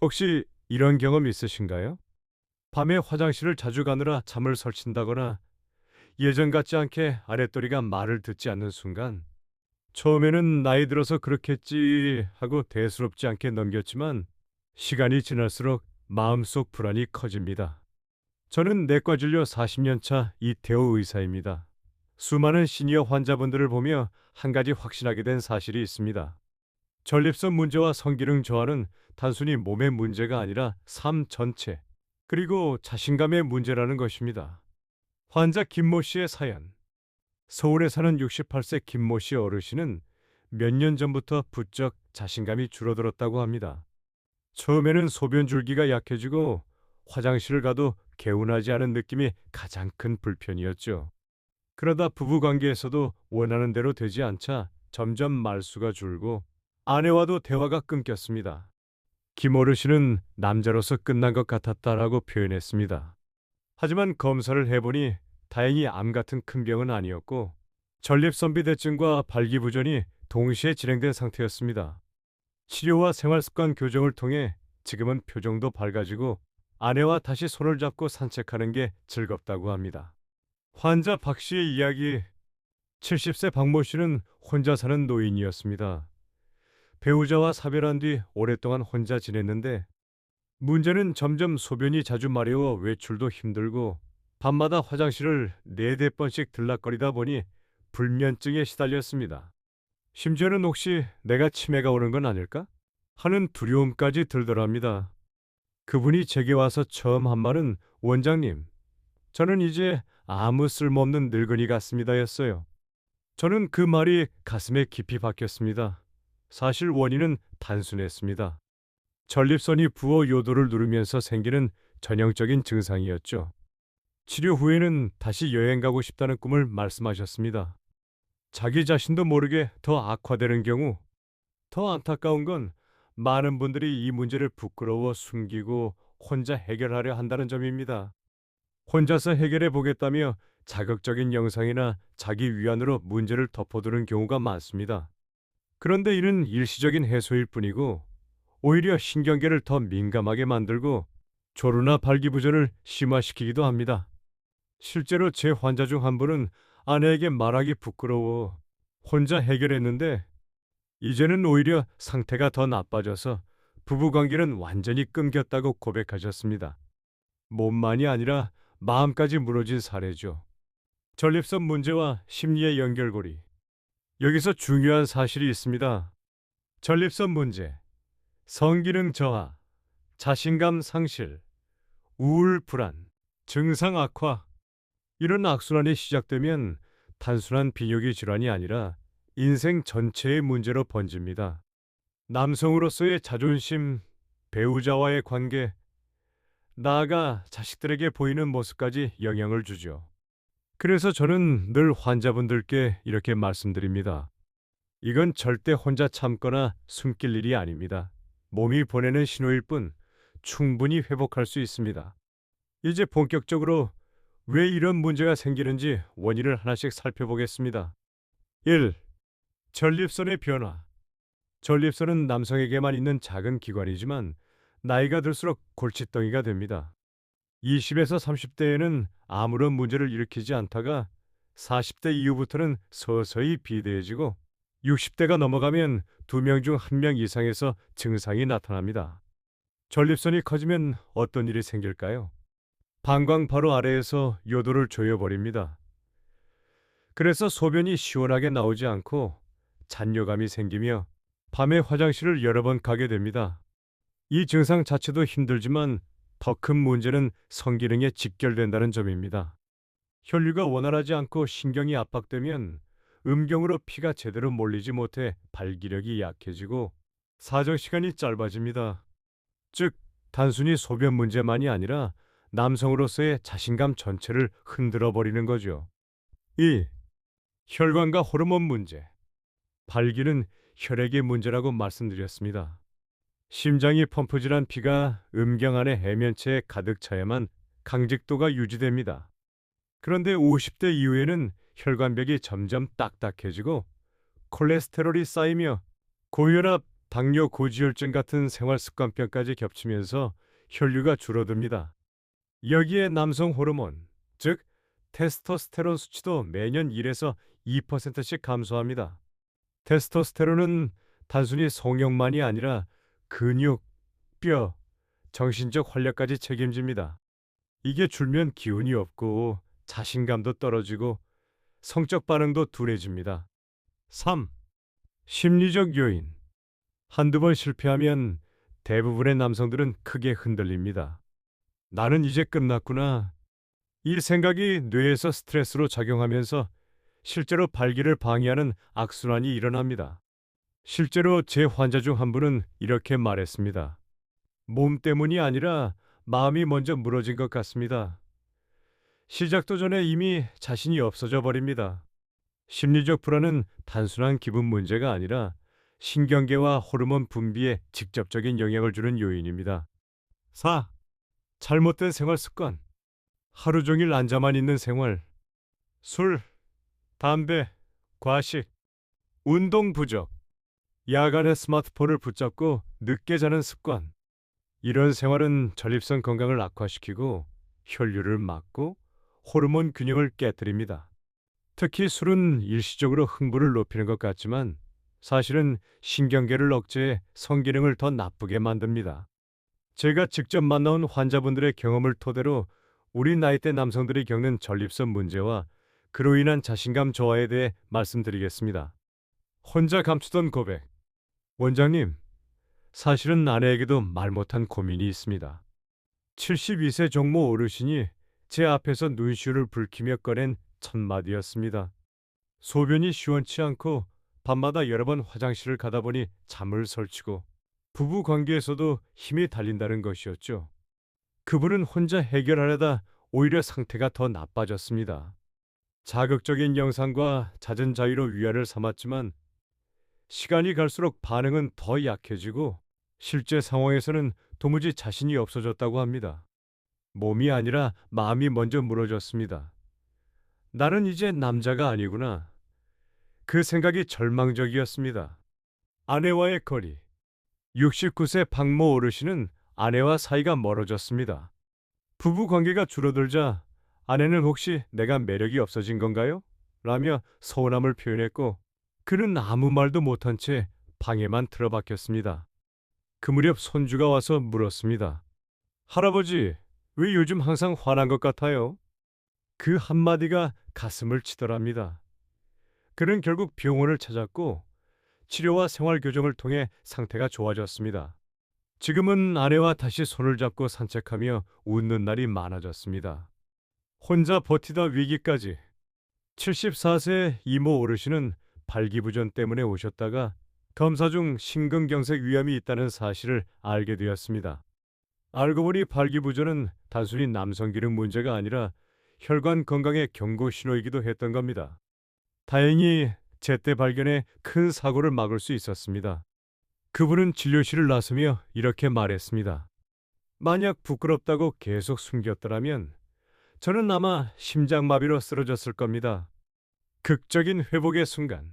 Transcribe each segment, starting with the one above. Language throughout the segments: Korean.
혹시 이런 경험 있으신가요? 밤에 화장실을 자주 가느라 잠을 설친다거나 예전 같지 않게 아랫도리가 말을 듣지 않는 순간 처음에는 나이 들어서 그렇겠지 하고 대수롭지 않게 넘겼지만 시간이 지날수록 마음속 불안이 커집니다. 저는 내과 진료 40년 차 이태호 의사입니다. 수많은 시니어 환자분들을 보며 한 가지 확신하게 된 사실이 있습니다. 전립선 문제와 성기능 저하는 단순히 몸의 문제가 아니라 삶 전체, 그리고 자신감의 문제라는 것입니다. 환자 김모 씨의 사연. 서울에 사는 68세 김모 씨 어르신은 몇 년 전부터 부쩍 자신감이 줄어들었다고 합니다. 처음에는 소변 줄기가 약해지고 화장실을 가도 개운하지 않은 느낌이 가장 큰 불편이었죠. 그러다 부부 관계에서도 원하는 대로 되지 않자 점점 말수가 줄고 아내와도 대화가 끊겼습니다. 김 어르신은 남자로서 끝난 것 같았다라고 표현했습니다. 하지만 검사를 해보니 다행히 암 같은 큰 병은 아니었고 전립선비대증과 발기부전이 동시에 진행된 상태였습니다. 치료와 생활습관 교정을 통해 지금은 표정도 밝아지고 아내와 다시 손을 잡고 산책하는 게 즐겁다고 합니다. 환자 박 씨의 이야기 70세 박모 씨는 혼자 사는 노인이었습니다. 배우자와 사별한 뒤 오랫동안 혼자 지냈는데 문제는 점점 소변이 자주 마려워 외출도 힘들고 밤마다 화장실을 네댓 번씩 들락거리다 보니 불면증에 시달렸습니다. 심지어는 혹시 내가 치매가 오는 건 아닐까? 하는 두려움까지 들더랍니다. 그분이 제게 와서 처음 한 말은 원장님, 저는 이제 아무 쓸모없는 늙은이 같습니다였어요. 저는 그 말이 가슴에 깊이 박혔습니다. 사실 원인은 단순했습니다. 전립선이 부어 요도를 누르면서 생기는 전형적인 증상이었죠. 치료 후에는 다시 여행 가고 싶다는 꿈을 말씀하셨습니다. 자기 자신도 모르게 더 악화되는 경우 더 안타까운 건 많은 분들이 이 문제를 부끄러워 숨기고 혼자 해결하려 한다는 점입니다. 혼자서 해결해 보겠다며 자극적인 영상이나 자기 위안으로 문제를 덮어두는 경우가 많습니다. 그런데 이는 일시적인 해소일 뿐이고 오히려 신경계를 더 민감하게 만들고 조루나 발기부전을 심화시키기도 합니다. 실제로 제 환자 중 한 분은 아내에게 말하기 부끄러워 혼자 해결했는데 이제는 오히려 상태가 더 나빠져서 부부 관계는 완전히 끊겼다고 고백하셨습니다. 몸만이 아니라 마음까지 무너진 사례죠. 전립선 문제와 심리의 연결고리. 여기서 중요한 사실이 있습니다. 전립선 문제, 성기능 저하, 자신감 상실, 우울 불안, 증상 악화. 이런 악순환이 시작되면 단순한 비뇨기 질환이 아니라 인생 전체의 문제로 번집니다. 남성으로서의 자존심, 배우자와의 관계, 나아가 자식들에게 보이는 모습까지 영향을 주죠. 그래서 저는 늘 환자분들께 이렇게 말씀드립니다. 이건 절대 혼자 참거나 숨길 일이 아닙니다. 몸이 보내는 신호일 뿐 충분히 회복할 수 있습니다. 이제 본격적으로 왜 이런 문제가 생기는지 원인을 하나씩 살펴보겠습니다. 1. 전립선의 변화. 전립선은 남성에게만 있는 작은 기관이지만 나이가 들수록 골칫덩이가 됩니다. 20에서 30대에는 아무런 문제를 일으키지 않다가 40대 이후부터는 서서히 비대해지고 60대가 넘어가면 두 명 중 한 명 이상에서 증상이 나타납니다. 전립선이 커지면 어떤 일이 생길까요? 방광 바로 아래에서 요도를 조여버립니다. 그래서 소변이 시원하게 나오지 않고 잔뇨감이 생기며 밤에 화장실을 여러 번 가게 됩니다. 이 증상 자체도 힘들지만 더 큰 문제는 성기능에 직결된다는 점입니다. 혈류가 원활하지 않고 신경이 압박되면 음경으로 피가 제대로 몰리지 못해 발기력이 약해지고 사정 시간이 짧아집니다. 즉 단순히 소변 문제만이 아니라 남성으로서의 자신감 전체를 흔들어 버리는 거죠. 2. 혈관과 호르몬 문제. 발기는 혈액의 문제라고 말씀드렸습니다. 심장이 펌프질한 피가 음경 안의 해면체에 가득 차야만 강직도가 유지됩니다. 그런데 50대 이후에는 혈관벽이 점점 딱딱해지고 콜레스테롤이 쌓이며 고혈압, 당뇨 고지혈증 같은 생활 습관병까지 겹치면서 혈류가 줄어듭니다. 여기에 남성 호르몬, 즉 테스토스테론 수치도 매년 1에서 2%씩 감소합니다. 테스토스테론은 단순히 성형만이 아니라 근육, 뼈, 정신적 활력까지 책임집니다. 이게 줄면 기운이 없고 자신감도 떨어지고 성적 반응도 둔해집니다. 3. 심리적 요인. 한두 번 실패하면 대부분의 남성들은 크게 흔들립니다. 나는 이제 끝났구나. 이 생각이 뇌에서 스트레스로 작용하면서 실제로 발기를 방해하는 악순환이 일어납니다. 실제로 제 환자 중 한 분은 이렇게 말했습니다. 몸 때문이 아니라 마음이 먼저 무너진 것 같습니다. 시작도 전에 이미 자신이 없어져 버립니다. 심리적 불안은 단순한 기분 문제가 아니라 신경계와 호르몬 분비에 직접적인 영향을 주는 요인입니다. 4. 잘못된 생활 습관. 하루 종일 앉아만 있는 생활. 술, 담배, 과식, 운동 부족, 야간에 스마트폰을 붙잡고 늦게 자는 습관. 이런 생활은 전립선 건강을 악화시키고 혈류를 막고 호르몬 균형을 깨뜨립니다. 특히 술은 일시적으로 흥부를 높이는 것 같지만 사실은 신경계를 억제해 성기능을 더 나쁘게 만듭니다. 제가 직접 만나온 환자분들의 경험을 토대로 우리 나이대 남성들이 겪는 전립선 문제와 그로 인한 자신감 저하에 대해 말씀드리겠습니다. 혼자 감추던 고백. 원장님, 사실은 아내에게도 말 못한 고민이 있습니다. 72세 종모 어르신이 제 앞에서 눈시울을 붉히며 꺼낸 첫 마디였습니다. 소변이 시원치 않고 밤마다 여러 번 화장실을 가다 보니 잠을 설치고 부부 관계에서도 힘이 달린다는 것이었죠. 그분은 혼자 해결하려다 오히려 상태가 더 나빠졌습니다. 자극적인 영상과 잦은 자위로 위안을 삼았지만 시간이 갈수록 반응은 더 약해지고 실제 상황에서는 도무지 자신이 없어졌다고 합니다. 몸이 아니라 마음이 먼저 무너졌습니다. 나는 이제 남자가 아니구나. 그 생각이 절망적이었습니다. 아내와의 거리. 69세 박모 어르신은 아내와 사이가 멀어졌습니다. 부부 관계가 줄어들자 아내는 혹시 내가 매력이 없어진 건가요? 라며 서운함을 표현했고 그는 아무 말도 못한 채 방에만 틀어박혔습니다. 그 무렵 손주가 와서 물었습니다. 할아버지, 왜 요즘 항상 화난 것 같아요? 그 한마디가 가슴을 치더랍니다. 그는 결국 병원을 찾았고 치료와 생활 교정을 통해 상태가 좋아졌습니다. 지금은 아내와 다시 손을 잡고 산책하며 웃는 날이 많아졌습니다. 혼자 버티다 위기까지 74세 이모 어르신은 발기부전 때문에 오셨다가 검사 중 심근경색 위험이 있다는 사실을 알게 되었습니다. 알고 보니 발기부전은 단순히 남성 기능 문제가 아니라 혈관 건강의 경고 신호이기도 했던 겁니다. 다행히 제때 발견해 큰 사고를 막을 수 있었습니다. 그분은 진료실을 나서며 이렇게 말했습니다. 만약 부끄럽다고 계속 숨겼더라면 저는 아마 심장마비로 쓰러졌을 겁니다. 극적인 회복의 순간.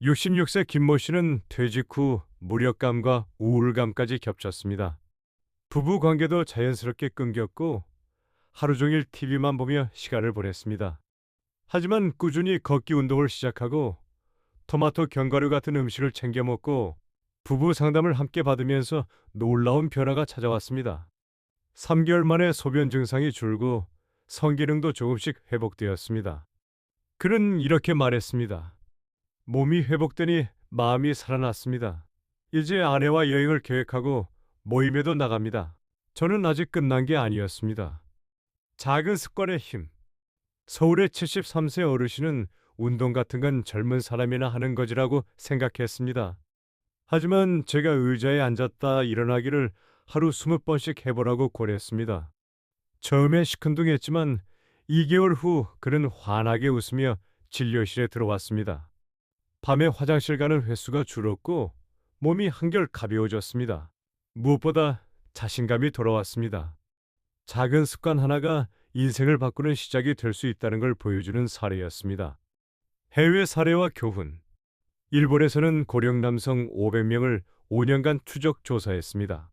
66세 김모 씨는 퇴직 후 무력감과 우울감까지 겹쳤습니다. 부부 관계도 자연스럽게 끊겼고 하루 종일 TV만 보며 시간을 보냈습니다. 하지만 꾸준히 걷기 운동을 시작하고 토마토 견과류 같은 음식을 챙겨 먹고 부부 상담을 함께 받으면서 놀라운 변화가 찾아왔습니다. 3개월 만에 소변 증상이 줄고 성기능도 조금씩 회복되었습니다. 그는 이렇게 말했습니다. 몸이 회복되니 마음이 살아났습니다. 이제 아내와 여행을 계획하고 모임에도 나갑니다. 저는 아직 끝난 게 아니었습니다. 작은 습관의 힘. 서울의 73세 어르신은 운동 같은 건 젊은 사람이나 하는 거지라고 생각했습니다. 하지만 제가 의자에 앉았다 일어나기를 하루 20번씩 해보라고 고랬습니다. 처음에 시큰둥했지만 2개월 후 그는 환하게 웃으며 진료실에 들어왔습니다. 밤에 화장실 가는 횟수가 줄었고 몸이 한결 가벼워졌습니다. 무엇보다 자신감이 돌아왔습니다. 작은 습관 하나가 인생을 바꾸는 시작이 될 수 있다는 걸 보여주는 사례였습니다. 해외 사례와 교훈. 일본에서는 고령 남성 500명을 5년간 추적 조사했습니다.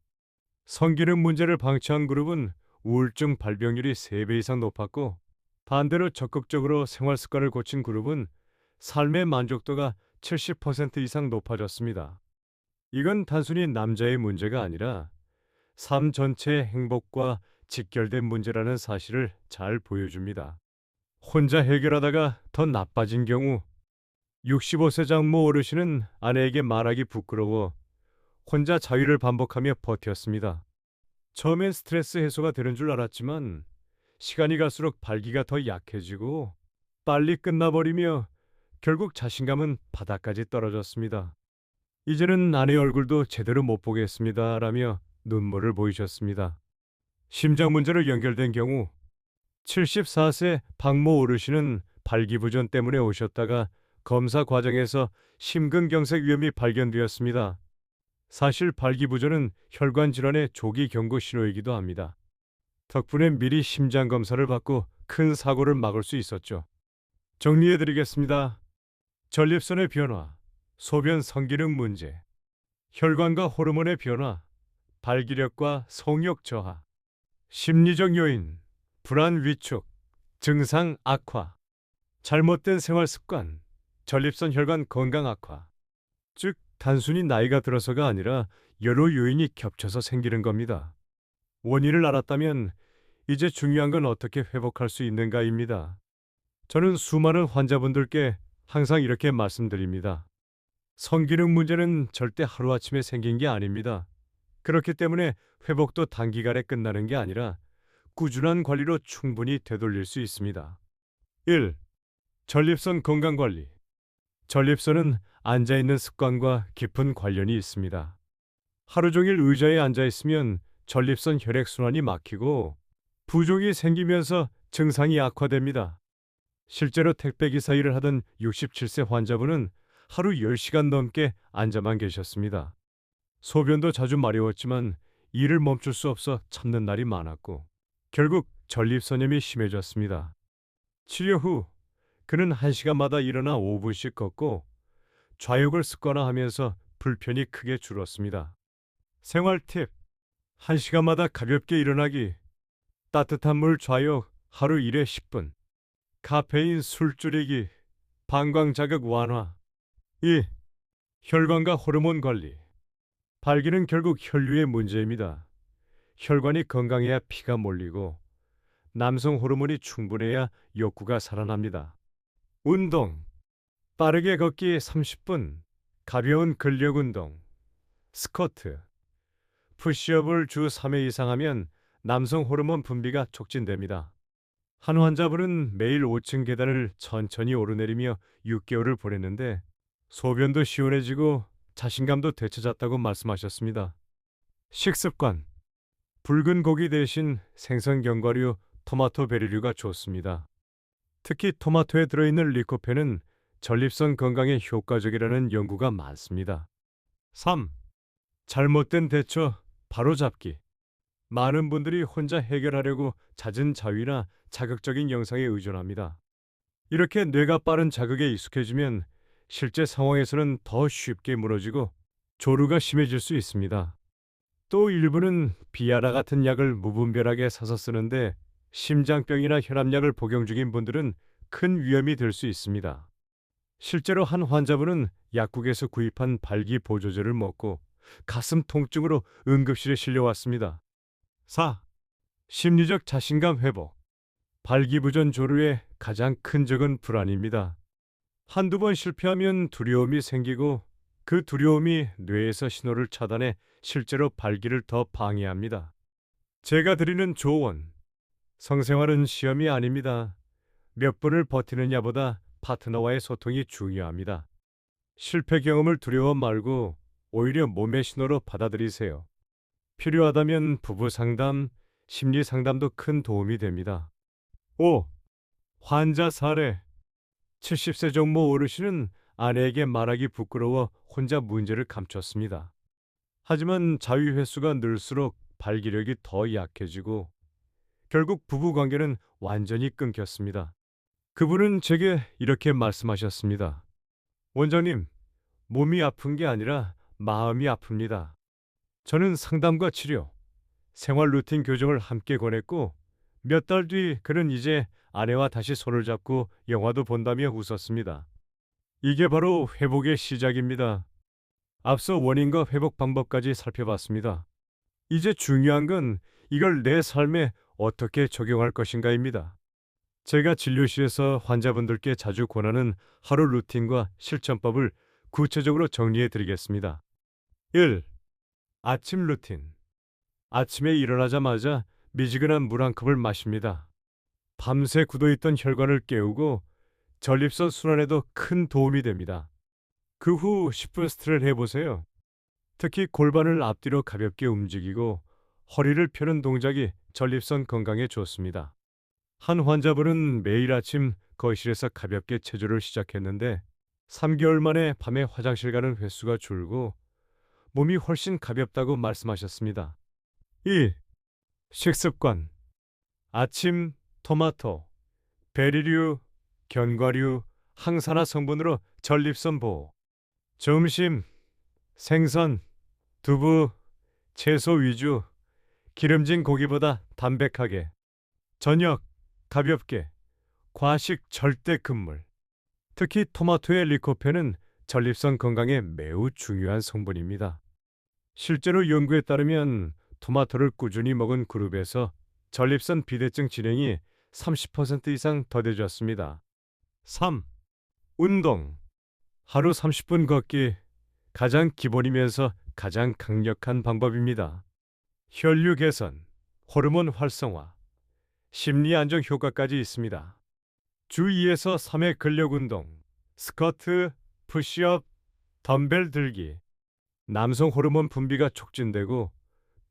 성기능 문제를 방치한 그룹은 우울증 발병률이 3배 이상 높았고 반대로 적극적으로 생활 습관을 고친 그룹은 삶의 만족도가 70% 이상 높아졌습니다. 이건 단순히 남자의 문제가 아니라 삶 전체의 행복과 직결된 문제라는 사실을 잘 보여줍니다. 혼자 해결하다가 더 나빠진 경우 65세 장모 어르신은 아내에게 말하기 부끄러워 혼자 자위를 반복하며 버텼습니다. 처음엔 스트레스 해소가 되는 줄 알았지만 시간이 갈수록 발기가 더 약해지고 빨리 끝나버리며 결국 자신감은 바닥까지 떨어졌습니다. 이제는 아내 얼굴도 제대로 못 보겠습니다. 라며 눈물을 보이셨습니다. 심장 문제로 연결된 경우 74세 박모 어르신은 발기부전 때문에 오셨다가 검사 과정에서 심근경색 위험이 발견되었습니다. 사실 발기부전은 혈관 질환의 조기 경고 신호이기도 합니다. 덕분에 미리 심장 검사를 받고 큰 사고를 막을 수 있었죠. 정리해 드리겠습니다. 전립선의 변화, 소변 성기능 문제, 혈관과 호르몬의 변화, 발기력과 성욕 저하, 심리적 요인, 불안 위축, 증상 악화, 잘못된 생활 습관, 전립선 혈관 건강 악화. 즉, 단순히 나이가 들어서가 아니라 여러 요인이 겹쳐서 생기는 겁니다. 원인을 알았다면 이제 중요한 건 어떻게 회복할 수 있는가입니다. 저는 수많은 환자분들께 항상 이렇게 말씀드립니다. 성기능 문제는 절대 하루아침에 생긴 게 아닙니다. 그렇기 때문에 회복도 단기간에 끝나는 게 아니라 꾸준한 관리로 충분히 되돌릴 수 있습니다. 1. 전립선 건강 관리. 전립선은 앉아 있는 습관과 깊은 관련이 있습니다. 하루 종일 의자에 앉아 있으면 전립선 혈액 순환이 막히고 부종이 생기면서 증상이 악화됩니다. 실제로 택배 기사 일을 하던 67세 환자분은 하루 10시간 넘게 앉아만 계셨습니다. 소변도 자주 마려웠지만 일을 멈출 수 없어 참는 날이 많았고 결국 전립선염이 심해졌습니다. 치료 후 그는 1시간마다 일어나 5분씩 걷고 좌욕을 습관화하면서 불편이 크게 줄었습니다. 생활 팁 1시간마다 가볍게 일어나기 따뜻한 물 좌욕 하루 1회 10분 카페인 술 줄이기 방광 자극 완화 2. 혈관과 호르몬 관리 발기는 결국 혈류의 문제입니다. 혈관이 건강해야 피가 몰리고 남성 호르몬이 충분해야 욕구가 살아납니다. 운동 빠르게 걷기 30분 가벼운 근력 운동 스쿼트 푸시업을 주 3회 이상 하면 남성 호르몬 분비가 촉진됩니다. 한 환자분은 매일 5층 계단을 천천히 오르내리며 6개월을 보냈는데 소변도 시원해지고 자신감도 되찾았다고 말씀하셨습니다. 식습관 붉은 고기 대신 생선 견과류, 토마토 베리류가 좋습니다. 특히 토마토에 들어있는 리코펜은 전립선 건강에 효과적이라는 연구가 많습니다. 3. 잘못된 대처, 바로잡기. 많은 분들이 혼자 해결하려고 잦은 자위나 자극적인 영상에 의존합니다. 이렇게 뇌가 빠른 자극에 익숙해지면 실제 상황에서는 더 쉽게 무너지고 조루가 심해질 수 있습니다. 또 일부는 비아라 같은 약을 무분별하게 사서 쓰는데 심장병이나 혈압약을 복용 중인 분들은 큰 위험이 될 수 있습니다. 실제로 한 환자분은 약국에서 구입한 발기 보조제를 먹고 가슴 통증으로 응급실에 실려왔습니다. 4. 심리적 자신감 회복. 발기부전 조류의 가장 큰 적은 불안입니다. 한두 번 실패하면 두려움이 생기고 그 두려움이 뇌에서 신호를 차단해 실제로 발기를 더 방해합니다. 제가 드리는 조언. 성생활은 시험이 아닙니다. 몇 분을 버티느냐보다 파트너와의 소통이 중요합니다. 실패 경험을 두려워 말고 오히려 몸의 신호로 받아들이세요. 필요하다면 부부 상담, 심리 상담도 큰 도움이 됩니다. 5. 환자 사례 70세 정모 어르신은 아내에게 말하기 부끄러워 혼자 문제를 감췄습니다. 하지만 자위 횟수가 늘수록 발기력이 더 약해지고 결국 부부 관계는 완전히 끊겼습니다. 그분은 제게 이렇게 말씀하셨습니다. 원장님, 몸이 아픈 게 아니라 마음이 아픕니다. 저는 상담과 치료, 생활 루틴 교정을 함께 권했고 몇 달 뒤 그는 이제 아내와 다시 손을 잡고 영화도 본다며 웃었습니다. 이게 바로 회복의 시작입니다. 앞서 원인과 회복 방법까지 살펴봤습니다. 이제 중요한 건 이걸 내 삶에 어떻게 적용할 것인가입니다. 제가 진료실에서 환자분들께 자주 권하는 하루 루틴과 실천법을 구체적으로 정리해 드리겠습니다. 1. 아침 루틴. 아침에 일어나자마자 미지근한 물 한 컵을 마십니다. 밤새 굳어있던 혈관을 깨우고 전립선 순환에도 큰 도움이 됩니다. 그 후 10분 스트레를 해보세요. 특히 골반을 앞뒤로 가볍게 움직이고 허리를 펴는 동작이 전립선 건강에 좋습니다. 한 환자분은 매일 아침 거실에서 가볍게 체조를 시작했는데 3개월 만에 밤에 화장실 가는 횟수가 줄고 몸이 훨씬 가볍다고 말씀하셨습니다. 2. 식습관 아침 토마토, 베리류, 견과류, 항산화 성분으로 전립선 보호 점심 생선, 두부, 채소 위주 기름진 고기보다 담백하게 저녁 가볍게 과식 절대 금물 특히 토마토의 리코펜은 전립선 건강에 매우 중요한 성분입니다. 실제로 연구에 따르면 토마토를 꾸준히 먹은 그룹에서 전립선 비대증 진행이 30% 이상 더뎌졌습니다. 3. 운동 하루 30분 걷기 가장 기본이면서 가장 강력한 방법입니다. 혈류 개선, 호르몬 활성화, 심리 안정 효과까지 있습니다. 주 2에서 3회 근력 운동, 스쿼트, 푸시업, 덤벨 들기. 남성 호르몬 분비가 촉진되고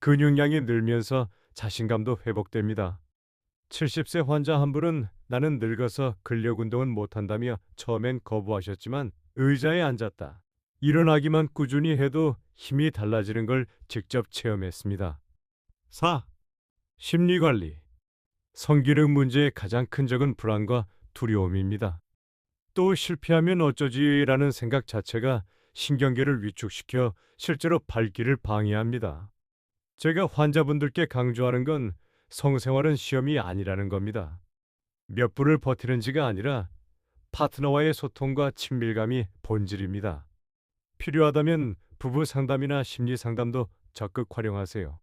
근육량이 늘면서 자신감도 회복됩니다. 70세 환자 한 분은 나는 늙어서 근력 운동은 못한다며 처음엔 거부하셨지만 의자에 앉았다. 일어나기만 꾸준히 해도 힘이 달라지는 걸 직접 체험했습니다. 4. 심리관리 성기능 문제의 가장 큰 적은 불안과 두려움입니다. 또 실패하면 어쩌지라는 생각 자체가 신경계를 위축시켜 실제로 발길을 방해합니다. 제가 환자분들께 강조하는 건 성생활은 시험이 아니라는 겁니다. 몇 분을 버티는지가 아니라 파트너와의 소통과 친밀감이 본질입니다. 필요하다면 부부 상담이나 심리 상담도 적극 활용하세요.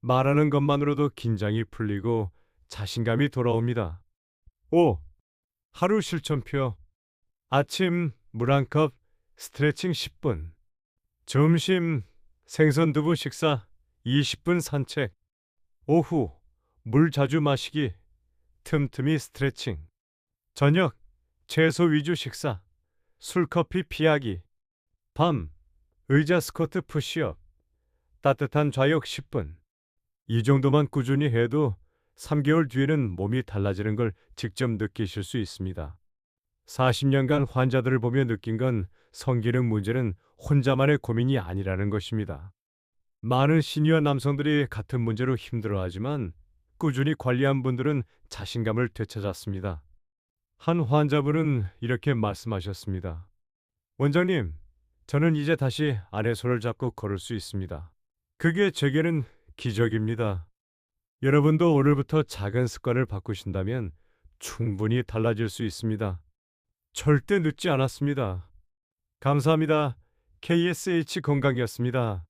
말하는 것만으로도 긴장이 풀리고 자신감이 돌아옵니다. 5. 하루 실천표. 아침 물 한 컵, 스트레칭 10분. 점심 생선 두부 식사 20분 산책. 오후 물 자주 마시기, 틈틈이 스트레칭. 저녁 채소 위주 식사, 술 커피 피하기. 밤 의자 스쿼트 푸시업. 따뜻한 좌욕 10분. 이 정도만 꾸준히 해도 3개월 뒤에는 몸이 달라지는 걸 직접 느끼실 수 있습니다. 40년간 환자들을 보며 느낀 건 성기능 문제는 혼자만의 고민이 아니라는 것입니다. 많은 시니어 남성들이 같은 문제로 힘들어하지만 꾸준히 관리한 분들은 자신감을 되찾았습니다. 한 환자분은 이렇게 말씀하셨습니다. 원장님, 저는 이제 다시 아내 손을 잡고 걸을 수 있습니다. 그게 제게는 기적입니다. 여러분도 오늘부터 작은 습관을 바꾸신다면 충분히 달라질 수 있습니다. 절대 늦지 않았습니다. 감사합니다. KSH 건강이었습니다.